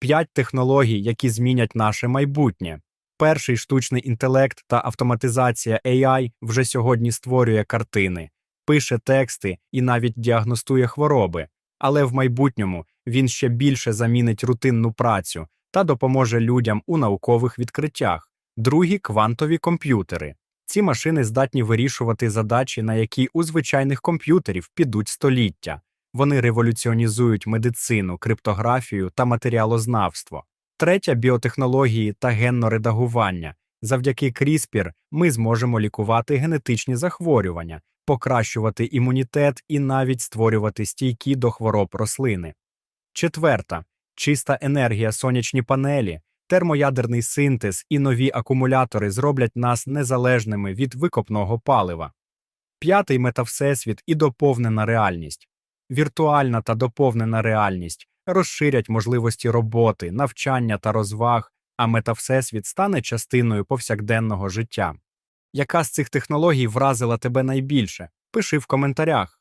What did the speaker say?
П'ять технологій, які змінять наше майбутнє. Перший штучний інтелект та автоматизація AI вже сьогодні створює картини, пише тексти і навіть діагностує хвороби, але в майбутньому він ще більше замінить рутинну працю та допоможе людям у наукових відкриттях. Другі квантові комп'ютери. Ці машини здатні вирішувати задачі, на які у звичайних комп'ютерів підуть століття. Вони революціонізують медицину, криптографію та матеріалознавство. Третя біотехнології та генно-редагування. Завдяки CRISPR ми зможемо лікувати генетичні захворювання, покращувати імунітет і навіть створювати стійкі до хвороб рослини. Четверта чиста енергія, сонячні панелі, термоядерний синтез і нові акумулятори зроблять нас незалежними від викопного палива. П'ятий метавсесвіт і доповнена реальність. Віртуальна та доповнена реальність розширять можливості роботи, навчання та розваг, а метавсесвіт стане частиною повсякденного життя. Яка з цих технологій вразила тебе найбільше? Пиши в коментарях.